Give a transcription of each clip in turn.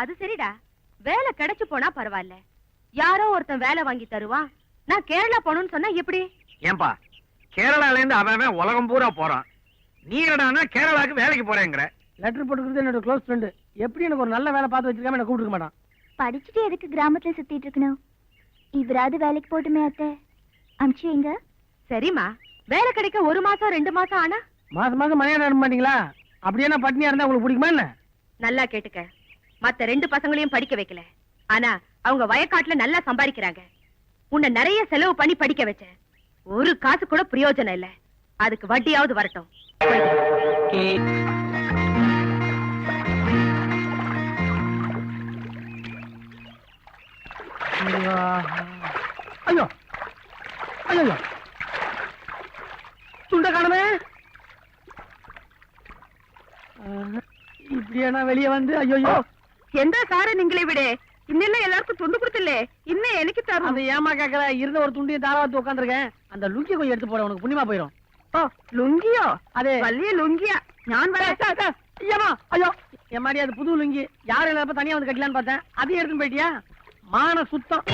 அது சரிடா. வேலை கிடைச்சு போனா பரவாயில்ல. யாரோ ஒருத்தன் வேலை வாங்கி தருவான். நான் கேரளா போகணும்னு சொன்னா எப்படி? ஏன்பா கேரளால இருந்து அவன் உலகம் பூரா போறான். நீ என்னடான்னா கேரளாக்கு வேலைக்கு போறேங்கிற? லெட்டர் போட்டுக்கிறது என்னோட க்ளோஸ் ஃப்ரெண்டு எப்படி எனக்கு ஒரு நல்ல வேலை பார்த்து வச்சிருக்காம என்ன கூப்பிட்டுக்க மாட்டான்? படிச்சுட்டு எதுக்கு கிராமத்துல சுத்திட்டு இருக்கணும்? இவராது வேலைக்கு போட்டுமே அத்தை. அனுப்பிச்சு வைங்க சரிம்மா. வேலை கிடைக்க ஒரு மாசம் ரெண்டு மாசம் ஆனா? மாசம் மாசம் அனுப்ப மாட்டீங்களா? அப்படியே நான் பட்னியா இருந்தா உங்களுக்கு பிடிக்குமா என்ன? நல்லா கேட்டுக்க. மத்த ரெண்டு பசங்களையும் படிக்க வைக்கல. ஆனா அவங்க வயக்காட்டுல நல்லா சம்பாதிக்கிறாங்க. உன்னை நிறைய செலவு பண்ணி படிக்க வச்சேன். ஒரு காசு கூட பிரயோஜனம் இல்ல. அதுக்கு வட்டியாவது வரட்டும். போயிட்டு ஐயோ. ஐயோ காணமே. வெளியே வந்து ஐயோ. எந்த சார நீங்களே விடு. இன்னெல்லாம் எல்லாருக்கும் துண்டு கொடுத்தில்லே. இன்னும் எனக்கு தரும். அந்த ஏமா கேக்குற? இருந்த ஒரு துண்டியை தாராவத்து உட்காந்துருக்கேன் அந்த லுக்கி கொஞ்சம் எடுத்து போட உனக்கு புண்ணியமா போயிடும் ஓ லுங்கியோ? அதே. வள்ளிய லுங்கியா? ஞான் வர ஐயமா ஐயோ. என் மாதிரி அது புது லுங்கி. யாரும் இல்லாத தனியா வந்து கட்டலான்னு பார்த்தேன். அதையும் எடுத்துன்னு போயிட்டியா? மான சுத்தம்.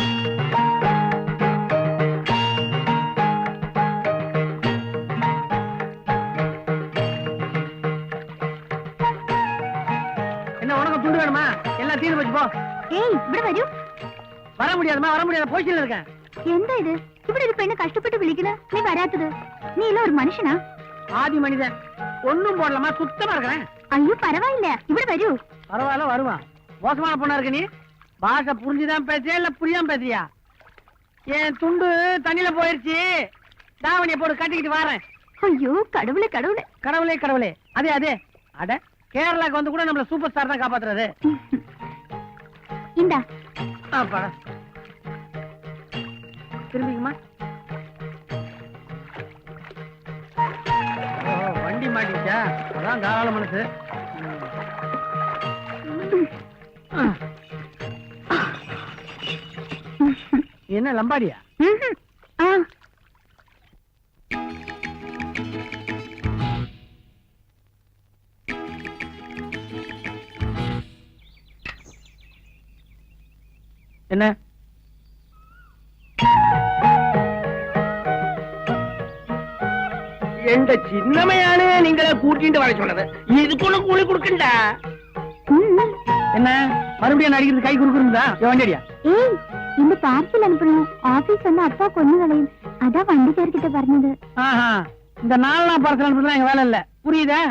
போ. ஏய் இப்படி வரும் வர முடியாதுமா வர முடியாத. பொசிஷன்ல இருக்கேன். எந்த இது? இப்படி ஒரு பெண்ணை கஷ்டப்பட்டு விழிக்கணும் நீ வராத்தது நீ இல்ல ஒரு மனுஷனா? ஆதி மனிதன். ஒண்ணும் போடலாமா சுத்தமா இருக்கிறேன். ஐயோ பரவாயில்ல. இப்படி வரு. பரவாயில்ல வருவான். மோசமான பொண்ணா இருக்க நீ? பாஷை புரிஞ்சுதான் பேசியா இல்ல புரியாம பேசியா என் துண்டு தண்ணியில போயிருச்சு. தாவணியை போட்டு கட்டிக்கிட்டு வரேன். ஐயோ கடவுளே கடவுளே. கடவுளே கடவுளே. அதே அதே. அட கேரளாக்கு வந்து கூட நம்மள சூப்பர் ஸ்டார் தான் காப்பாத்துறது. இந்தா. ஆப்பாடா திரும்பிக்குமா வண்டி மாட்டிச்சா அதான் தாராள மனசு. என்ன லம்பாடியா? என்ன எந்த சின்னமையானே நீங்களே கூட்டிட்டு வர சொன்னது இதுக்குள்ள கூலி கொடுக்கண்டா ம். என்ன மறுபடியும் நடிக்கிறது கை குறுக்குறா வண்டியடியா ஏய் இந்த பார்சல் அனுப்பணும் ஆபீஸ் வந்து அப்பா கொண்டுகளையும் அதான் வண்டிக்கார்கிட்ட പറഞ്ഞത് ஆஹா இந்த நாலு நாள் பார்சல் அனுப்புறதுலாம் எங்க வேலை இல்ல புரியுதா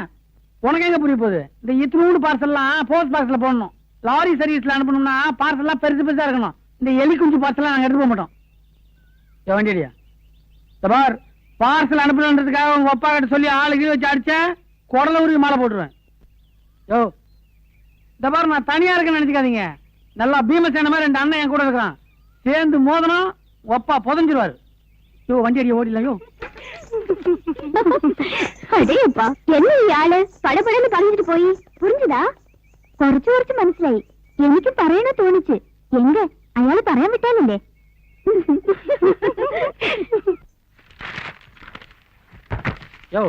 உனக்கு எங்க புரிய போகுது இந்த இத்தினூண்டு பார்சல்லாம் போஸ்ட் பாக்ஸ்ல போடணும் லாரி சர்வீஸ்ல அனுப்பணும்னா பார்சல்லாம் பெருசு பெருசா இருக்கணும். இந்த எலி குஞ்சு பார்சல்லாம் நாங்கள் எடுத்து போக மாட்டோம் வேண்டியடியா தபார் பார்சல் அனுப்பணுன்றதுக்காக உங்க அப்பா கிட்ட சொல்லி கீழே வச்சு அடிச்சேன் குடல உருவி மாலை போட்டுருவேன். யோ தபார் நான் தனியா இருக்கேன்னு நினைச்சுக்காதீங்க. நல்லா பீமசேன மாதிரி ரெண்டு அண்ணன் என் கூட இருக்கிறான் சேர்ந்து மோதனம் ஒப்பா புதஞ்சிருவாரு. யோ வண்டி அடிய ஓடிலையோ அடேப்பா என்ன ஆளு படபடன்னு பறந்துட்டு போய். புரிஞ்சுதா? കുറച്ചു കുറച്ച് മനസ്സിലായി എനിക്ക് പറയണ തോന്നിച്ച് എങ്ക അയാള് പറയാൻ വിട്ടാലല്ലേ யோ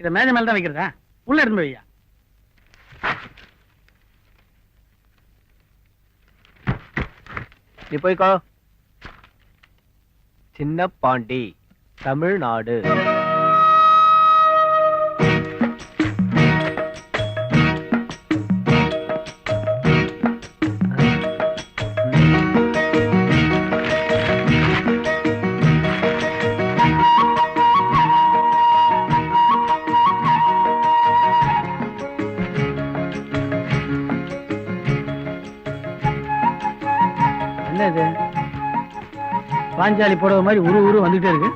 இத மேஜை மேல தான் வைக்கிறதா உள்ள எடுத்து போய் வையா நீ போய்க்கோ சின்ன பாண்டி தமிழ்நாடு பாஞ்சாலி போடுற மாதிரி உரு உரு வந்துட்டே இருக்கு.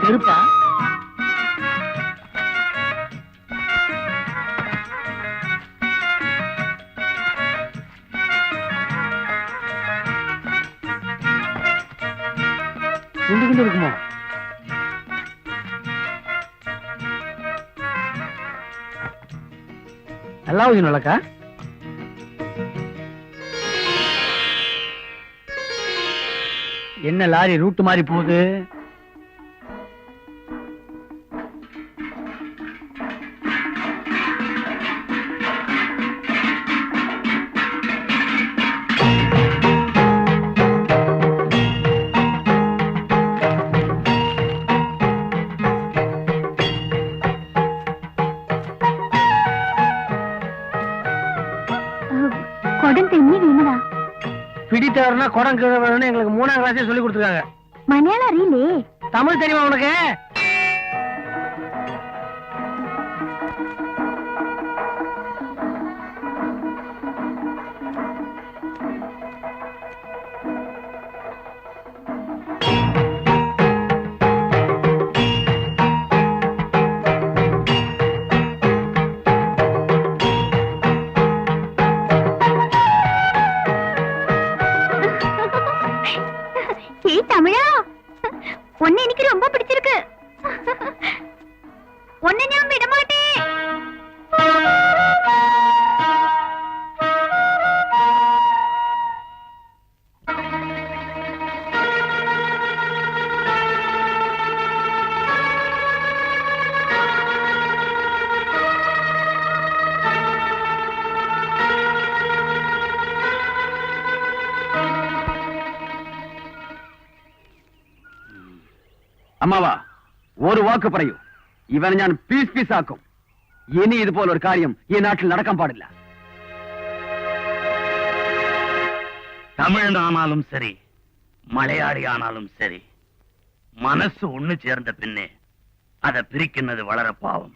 செருப்பா? குண்டு குண்டு இருக்குமோ? நல்லா ஊதி என்ன லாரி ரூட்டு மாறி போகுது? கொடந்தை நீ வேணுதா பிடி தவறுனா குடம் கிழவர்னு எங்களுக்கு மூணாம் கிளாஸே சொல்லி கொடுத்துருக்காங்க. மலையாளம் ரீலே தமிழ் தெரியுமா உனக்கு? ஏய் தமிழா உன்னை எனக்கு ரொம்ப അമ്മാവ ഒരു വാക്ക് പറയൂ ഇവനെ ഞാൻ പീസ് പീസ് ആക്കും ഇനി ഇതുപോലെ ഒരു കാര്യം ഈ നാട്ടിൽ നടക്കാൻ പാടില്ല தமிழனானாலும் சரி மலையாளி ஆனாலும் சரி மனசு ஒண்ணு சேர்ந்த பின்னே அதை பிரிக்கின்றது வளர பாவம்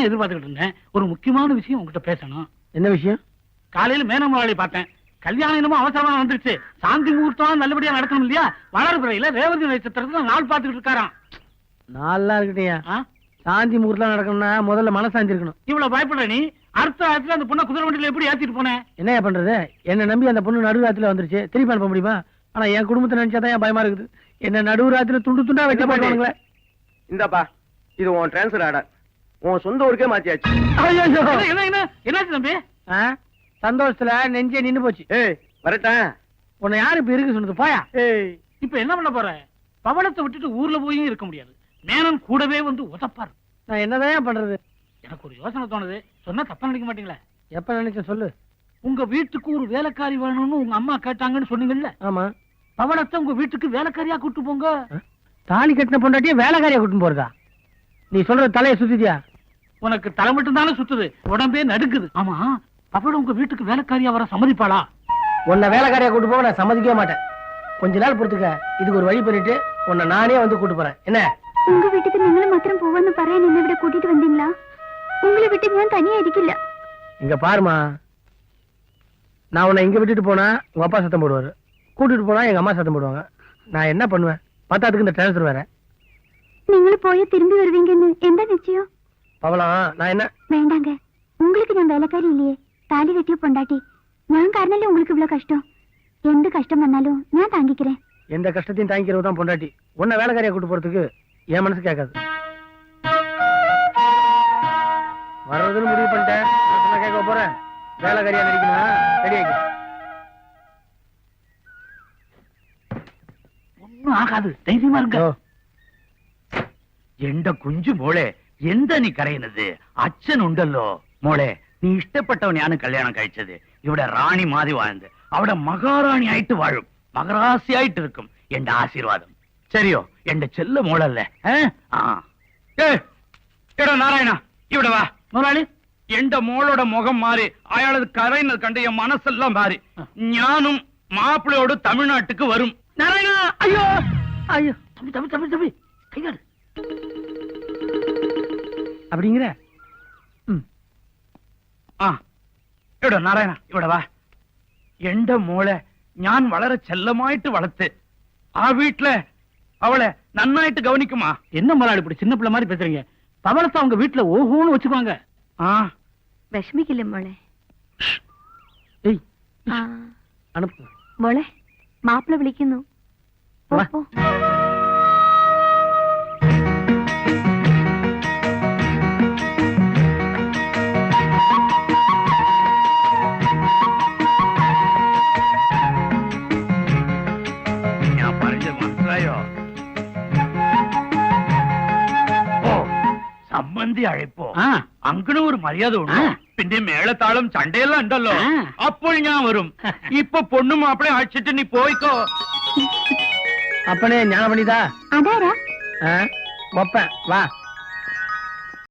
உன்னைத்தான் எதிர்பார்த்துக்கிட்டு இருந்தேன். ஒரு முக்கியமான விஷயம் உங்ககிட்ட பேசணும். என்ன விஷயம்? காலையில மேன முதலாளி பார்த்தேன். கல்யாணம் என்னமோ அவசரமா வந்துருச்சு. சாந்தி முகூர்த்தம் நல்லபடியா நடக்கணும் இல்லையா? வளர்பிறையில ரேவதி நட்சத்திரத்துல நாள் பார்த்துக்கிட்டு இருக்காராம். நல்லா இருக்கட்டியா? சாந்தி முகூர்த்தம் நடக்கணும்னா முதல்ல மனசாந்தி இருக்கணும். இவ்வளவு பயப்படுற நீ? அடுத்த ராத்திரி அந்த பொண்ணை குதிரை வண்டியில எப்படி ஏத்திட்டு போனேன் என்னையா பண்றது? என்ன நம்பி அந்த பொண்ணு நடுராத்திரில வந்துருச்சு. திருப்பி அனுப்ப முடியுமா? ஆனா என் குடும்பத்தை நினைச்சாதான் என் பயமா இருக்குது. என்ன நடுராத்திரில துண்டு துண்டா வெட்டி போடுவாங்களே இந்தாப்பா இது உன் டிரான்ஸ்ஃபர் ஆர்டர் உன் சொந்த ஊருக்கே மாத்தியாச்சு. ஐயோ என்ன, என்ன என்ன? என்னாச்சு தம்பி? சந்தோஷத்துல நெஞ்சே நின்னு போச்சு. ஏய் வரட்டேன் உன்னை யாரு இப்ப இருக்கு சொன்னது? போயா. ஏய். இப்ப என்ன பண்ண போற? பவளத்தை விட்டுட்டு ஊர்ல போயும் இருக்க முடியாது. மேனன் கூடவே வந்து உதப்பாரு. நான் என்னதான் பண்றது? எனக்கு ஒரு யோசனை தோணுது. சொன்னா தப்பா நினைக்க மாட்டீங்களா? எப்ப நினைச்ச சொல்லு. உங்க வீட்டுக்கு ஒரு வேலைக்காரி வேணும்னு உங்க அம்மா கேட்டாங்கன்னு சொன்னீங்கல்ல? ஆமா. பவளத்தை உங்க வீட்டுக்கு வேலைக்காரியா கூட்டு போங்க. தாலி கட்டின பொண்டாட்டியே வேலைக்காரியா கூட்டின்னு போறதா? நீ சொல்றது தலையை சுத்திட்டியா? உனக்கு தலை மட்டும் தானே சுத்துது? உடம்பே நடுக்குது ஆமா அவள உங்க வீட்டுக்கு வேலைக்காரியா வர சம்மதிப்பாளா? உன்னை வேலைக்காரியா கூட்டு போக நான் சம்மதிக்கவே மாட்டேன். கொஞ்ச நாள் பொறுத்துக்க இதுக்கு ஒரு வழி பண்ணிட்டு உன்னை நானே வந்து கூட்டு போறேன். என்ன? உங்க வீட்டுக்கு நீங்களும் மாத்திரம் போவன்னு பறைய நின்று விட கூட்டிட்டு வந்தீங்களா? உங்களை விட்டு நான் தனியா இருக்கல. இங்க பாருமா நான் உன்னை இங்க விட்டுட்டு போனா உங்க அப்பா சத்தம் போடுவாரு. கூட்டிட்டு போனா எங்க அம்மா சத்தம் போடுவாங்க. நான் என்ன பண்ணுவேன்? பத்தாத்துக்கு இந்த டிரான்ஸ்ஃபர் வேற. நீங்களும் போய் திரும்பி வருவீங்கன்னு என்ன நிச்சயம்? பவளம் நான் என்ன? வேண்டாங்க. உங்களுக்கு நான் வேலைக்காரி இல்லையே. தாலி கட்டிய பொண்டாட்டி. ஞான் காரணம் உங்களுக்கு இவ்வளவு கஷ்டம். எந்த கஷ்டம் வந்தாலும் நான் தாங்கிக்கிறேன். எந்த கஷ்டத்தையும் தாங்கிக்கிறது தான் பொண்டாட்டி. உன்ன வேலைக்காரியா கூட்டு போறதுக்கு என் மனசு கேட்காது. வர்றதுன்னு முடிவு பண்ணிட்டேன். கேட்க போறேன். வேலைக்காரியா நடிக்கணும்னா ரெடியாக்கி ஒன்னும் ஆகாது. தைரியமா இருக்க எந்த குஞ்சு போலே. எந்த நீ கரையினது? அச்சன் உண்டல்லோ? மோளே நீ இஷ்டப்பட்டவன் யானு கல்யாணம் கழிச்சது. இவட ராணி மாதிரி வாழ்ந்து அவட மகாராணி ஆயிட்டு வாழும். மகராசி ஆயிட்டு இருக்கும் என் ஆசீர்வாதம். சரியோ என் செல்ல மூடல்ல நாராயணா இவட வா. முதலாளி? எந்த மோளோட முகம் மாறி அயாளது கரையினர் கண்டு என் மனசெல்லாம் மாறி ஞானும் மாப்பிள்ளையோடு தமிழ்நாட்டுக்கு வரும். நாராயணா ஐயோ! ஐயோ! தம்பி தம்பி தம்பி தம்பி கைகாடு அப்படிங்கிற ആ എടാ നാരായണ ഇവിടെ വാ എന്റെ മോളെ ഞാൻ വളരെ ചെല്ലമായിട്ട് വളർത്ത് ആ വീട്ടിലെ അവളെ നന്നായിട്ട് ഗവനിക്കുമാ என்ன முதலாளி இப்படி சின்ன பிள்ளை மாதிரி பேசுறீங்க பவளத்தை அவங்க வீட்டுல ஓஹோன்னு வச்சுக்குவாங்க ആ വിഷമിക്കില്ല മോളെ ഏയ് അണുപ്പ് മോളെ മാപ്പിള വിളിക്കുന്നു ரூபாயோ സമ്മന്തി അഴപ്പോ അങ്ങനെ ഒരു മര്യാദ ഉണ്ട് പിന്നെ മേളത്താളം ചണ്ടയെല്ലാം ഉണ്ടല്ലോ അപ്പോൾ ഞാൻ വരും ഇപ്പൊ പൊണ്ണും മാപ്പിളെ അഴിച്ചിട്ട് നീ പോയിക്കോ അപ്പനെ ഞാൻ പണിതാ അതാരാ ഒപ്പ വാ